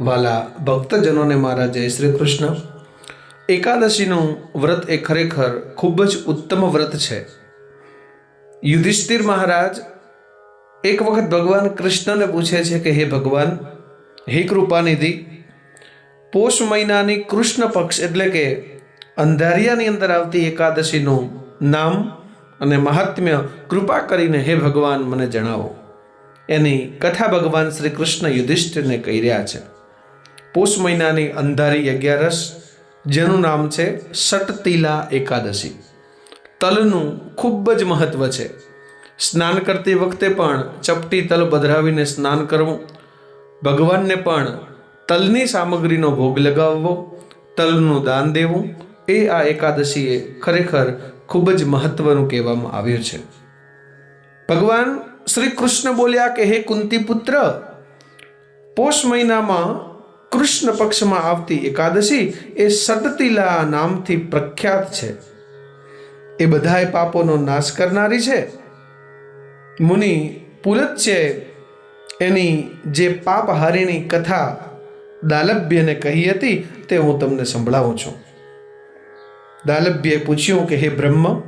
વાલા ભક્તજનોને મારા જય શ્રી કૃષ્ણ. એકાદશીનું વ્રત એ ખરેખર ખૂબ જ ઉત્તમ વ્રત છે. યુધિષ્ઠિર મહારાજ એક વખત ભગવાન કૃષ્ણને પૂછે છે કે, હે ભગવાન, હે કૃપાનિધિ, પોષ મહિનાની કૃષ્ણ પક્ષ એટલે કે અંધારિયાની અંદર આવતી એકાદશીનું નામ અને મહાત્મ્ય કૃપા કરીને હે ભગવાન મને જણાવો. એની કથા ભગવાન શ્રી કૃષ્ણ યુધિષ્ઠિરને કહી રહ્યા છે. પોષ મહિનાની અંધારી અગિયારસ, જેનું નામ છે સટતીલા એકાદશી. તલનું ખૂબ જ મહત્વ છે. સ્નાન કરતી વખતે પણ ચપટી તલ બધરાવીને સ્નાન કરવું. ભગવાનને પણ તલની સામગ્રીનો ભોગ લગાવવો, તલનું દાન દેવું, એ આ એકાદશીએ ખરેખર ખૂબ જ મહત્વનું કહેવામાં આવ્યું છે. ભગવાન શ્રી કૃષ્ણ બોલ્યા કે, હે કુંતી પુત્ર પોષ મહિનામાં કૃષ્ણ પક્ષમાં આવતી એકાદશી એ સટતીલા નામથી પ્રખ્યાત છે. એ બધાએ પાપોનો નાશ કરનારી છે. મુનિ પુલત્ય એની જે પાપહારીણી કથા દાલભ્યને કહી હતી તે હું તમને સંભળાવું છું. દાલભ્યે પૂછ્યું કે, હે બ્રહ્મ,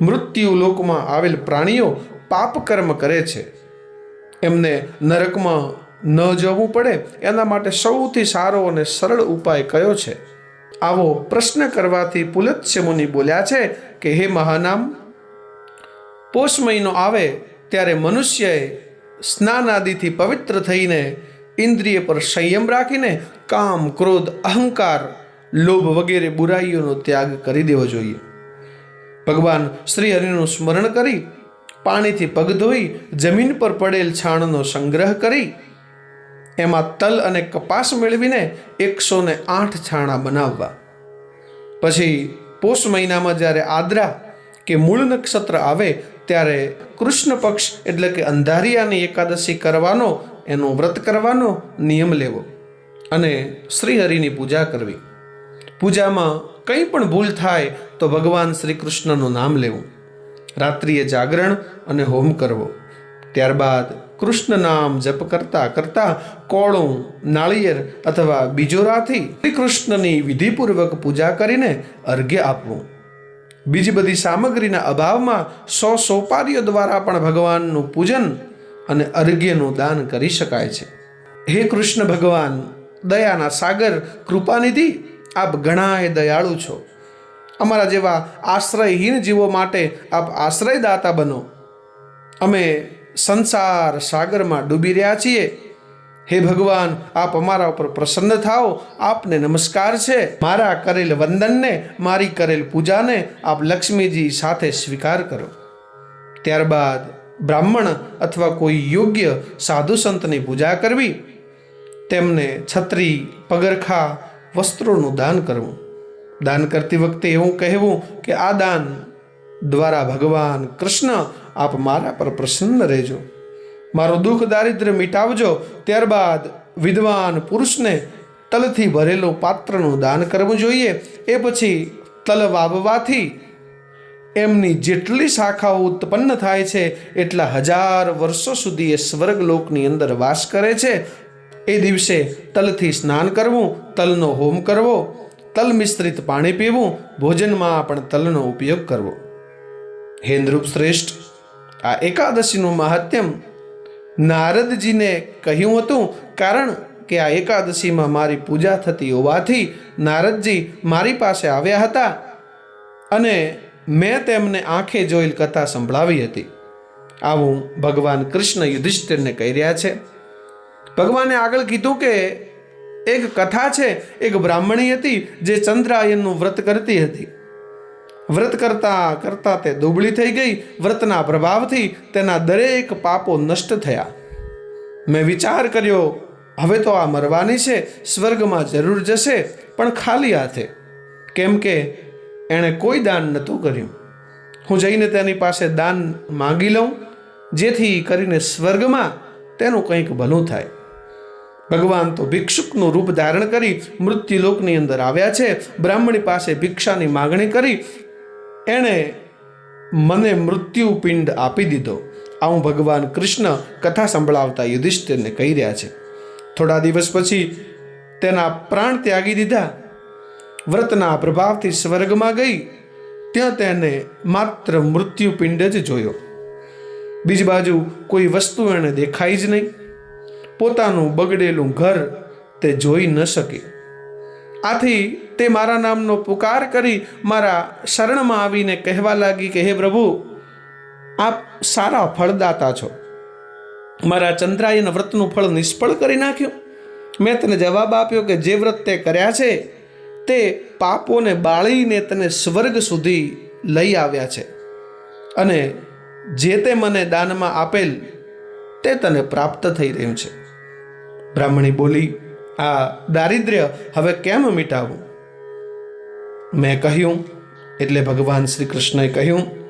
મૃત્યુ લોકમાં આવેલ પ્રાણીઓ પાપ કર્મ કરે છે. એમને નરકમાં ન જવું પડે, એના માટે સૌથી સારો અને સરળ ઉપાય કયો છે? આવો પ્રશ્ન કરવાથી પુલત્સ્ય મુનિ બોલ્યા છે કે, હે મહાનામ, પોષ મહિનો આવે ત્યારે મનુષ્યએ સ્નાન આદિથી પવિત્ર થઈને ઇન્દ્રિય પર સંયમ રાખીને કામ, ક્રોધ, અહંકાર, લોભ વગેરે બુરાઈઓનો ત્યાગ કરી દેવો જોઈએ. ભગવાન શ્રી હરિનું સ્મરણ કરી પાણીથી પગ ધોઈ જમીન પર પડેલ છાણનો સંગ્રહ કરી એમાં તલ અને કપાસ મેળવીને એકસો ને આઠ છાણા બનાવવા. પછી પોષ મહિનામાં જ્યારે આદ્રા કે મૂળ નક્ષત્ર આવે ત્યારે કૃષ્ણ પક્ષ એટલે કે અંધારિયાની એકાદશી કરવાનો, એનો વ્રત કરવાનો નિયમ લેવો અને શ્રીહરિની પૂજા કરવી. પૂજામાં કંઈ પણ ભૂલ થાય તો ભગવાન શ્રી કૃષ્ણનું નામ લેવું. રાત્રિએ જાગરણ અને હોમ કરવો. ત્યારબાદ કૃષ્ણ નામ જપ કરતા કરતા કોળું, નાળિયેર અથવા બીજોરાથી શ્રી કૃષ્ણની વિધિપૂર્વક પૂજા કરીને અર્ઘ્ય આપવું. બીજી બધી સામગ્રીના અભાવમાં સો સોપારીઓ દ્વારા પણ ભગવાનનું પૂજન અને અર્ઘ્યનું દાન કરી શકાય છે. હે કૃષ્ણ ભગવાન, દયાના સાગર કૃપાનિધિ, આપ ઘણાએ દયાળુ છો. અમારા જેવા આશ્રયહીન જીવો માટે આપ આશ્રયદાતા બનો. અમે સંસાર સાગરમાં ડૂબી રહ્યા છીએ. હે ભગવાન, આપ અમારા ઉપર પ્રસન્ન થાઓ. આપને નમસ્કાર છે. મારા કરેલ વંદનને, મારી કરેલ પૂજાને આપ લક્ષ્મીજી સાથે સ્વીકાર કરો. ત્યારબાદ બ્રાહ્મણ અથવા કોઈ યોગ્ય સાધુ સંતની પૂજા કરવી. તેમને છત્રી, પગરખા, વસ્ત્રોનું દાન કરવું. દાન કરતી વખતે એવું કહેવું કે આ દાન દ્વારા ભગવાન કૃષ્ણ આપ મારા પર પ્રસન્ન રહેજો. મારો દુઃખ દારિદ્ર્ય મિટાવજો. ત્યારબાદ વિદ્વાન પુરુષને તલથી ભરેલું પાત્રનું દાન કરવું જોઈએ. એ પછી તલ વાવવાથી એમની જેટલી શાખાઓ ઉત્પન્ન થાય છે, એટલા હજાર વર્ષો સુધી એ સ્વર્ગલોકની અંદર વાસ કરે છે. એ દિવસે તલથી સ્નાન કરવું, તલનો હોમ કરવો, તલ મિશ્રિત પાણી પીવું, ભોજનમાં પણ તલનો ઉપયોગ કરવો. હેન્દ્રુપ શ્રેષ્ઠ આ એકાદશીનું મહાત્યમ નારદજીને કહ્યું હતું, કારણ કે આ એકાદશીમાં મારી પૂજા થતી હોવાથી નારદજી મારી પાસે આવ્યા હતા અને મેં તેમને આંખે જોયેલ કથા સંભળાવી હતી. આવું ભગવાન કૃષ્ણ યુધિષ્ઠિરને કહી રહ્યા છે. ભગવાને આગળ કીધું કે એક કથા છે, એક બ્રાહ્મણી હતી જે ચંદ્રાયનનું વ્રત કરતી હતી. વ્રત કરતા કરતા તે દુબળી થઈ ગઈ. વ્રતના પ્રભાવથી તેના દરેક પાપો નષ્ટ થયા. મેં વિચાર કર્યો, હવે તો આ મરવાની છે, સ્વર્ગમાં જરૂર જશે, પણ ખાલી હાથે. કેમ કે એણે કોઈ દાન નહોતું કર્યું. હું જઈને તેની પાસે દાન માંગી લઉં, જેથી કરીને સ્વર્ગમાં તેનું કંઈક ભલું થાય. ભગવાન તો ભિક્ષુકનું રૂપ ધારણ કરી મૃત્યુલોકની અંદર આવ્યા છે. બ્રાહ્મણી પાસે ભિક્ષાની માગણી કરી એણે મને મૃત્યુ પિંડ આપી દીધો. આવું ભગવાન કૃષ્ણ કથા સંભળાવતા યુધિષ્ઠિરને કહી રહ્યા છે. થોડા દિવસ પછી તેના પ્રાણ ત્યાગી દીધા. વ્રતના પ્રભાવથી સ્વર્ગમાં ગઈ. ત્યાં તેને માત્ર મૃત્યુપિંડ જ જોયો. બીજી બાજુ કોઈ વસ્તુ એને દેખાઈ જ નહીં. પોતાનું બગડેલું ઘર તે જોઈ ન શકી. આથી તે મારા નામનો પુકાર કરી મારા શરણમાં આવીને કહેવા લાગી કે, હે પ્રભુ, આપ સારા ફળદાતા છો. મારા ચંદ્રાયન વ્રતનું ફળ નિષ્ફળ કરી નાખ્યું. મેં તને જવાબ આપ્યો કે, જે વ્રત તે કર્યા છે, તે પાપોને બાળીને તને સ્વર્ગ સુધી લઈ આવ્યા છે. અને જે તે મને દાનમાં આપેલ, તે તને પ્રાપ્ત થઈ રહ્યું છે. બ્રાહ્મણી બોલી, આ દારિદ્ર્ય હવે કેમ મિટાવું? મેં કહ્યું, એટલે ભગવાન શ્રી કૃષ્ણએ કહ્યું,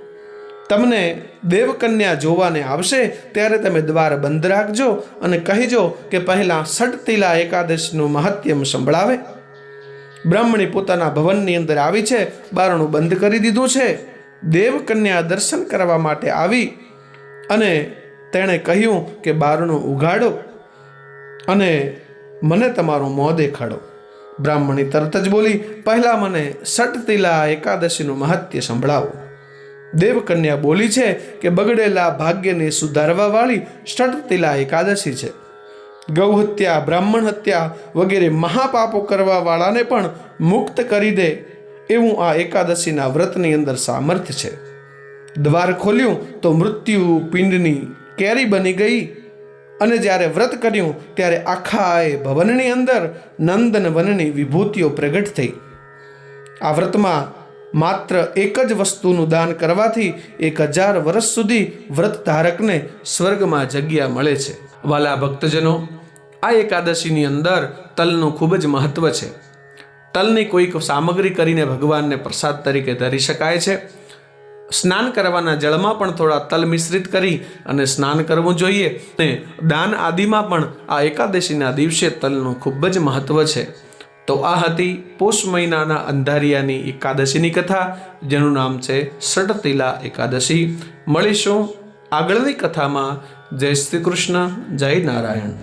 તમને દેવકન્યા જોવાને આવશે, ત્યારે તમે દ્વાર બંધ રાખજો અને કહેજો કે પહેલાં સટતીલા એકાદશીનું મહત્યમ સંભળાવે. બ્રાહ્મણી પોતાના ભવનની અંદર આવી છે, બારણું બંધ કરી દીધું છે. દેવકન્યા દર્શન કરવા માટે આવી અને તેણે કહ્યું કે બારણું ઉઘાડો અને મને તમારું મોં દેખાડો. બ્રાહ્મણી તરત જ બોલી, પહેલાં મને સટતીલા એકાદશીનું મહત્ય સંભળાવો. દેવકન્યા બોલી છે કે, બગડેલા ભાગ્યને સુધારવાવાળી ષટતીલા એકાદશી છે. ગૌ હત્યા, બ્રાહ્મણ હત્યા વગેરે મહાપાપો કરવાવાળાને પણ મુક્ત કરી દે એવું આ એકાદશીના વ્રતની અંદર સામર્થ્ય છે. દ્વાર ખોલ્યું તો મૃત્યુ પિંડની કેરી બની ગઈ અને જ્યારે વ્રત કર્યું, ત્યારે આખા એ ભવનની અંદર નંદન વનની વિભૂતિઓ પ્રગટ થઈ. આ વ્રતમાં માત્ર એક જ વસ્તુનું દાન કરવાથી એક હજાર વર્ષ સુધી વ્રત ધારકને સ્વર્ગમાં જગ્યા મળે છે. વાલા ભક્તજનો, આ એકાદશીની અંદર તલનું ખૂબ જ મહત્વ છે. તલની કોઈક સામગ્રી કરીને ભગવાનને પ્રસાદ તરીકે ધરી શકાય છે. સ્નાન કરવાના જળમાં પણ થોડા તલ મિશ્રિત કરી અને સ્નાન કરવું જોઈએ. અને દાન આદિમાં પણ આ એકાદશીના દિવસે તલનું ખૂબ જ મહત્વ છે. તો આ હતી પોષ મહિનાના અંધારિયાની એકાદશીની કથા, જેનું નામ છે સટતીલા એકાદશી. મળીશું આગળની કથામાં. જય શ્રી કૃષ્ણ, જય નારાયણ.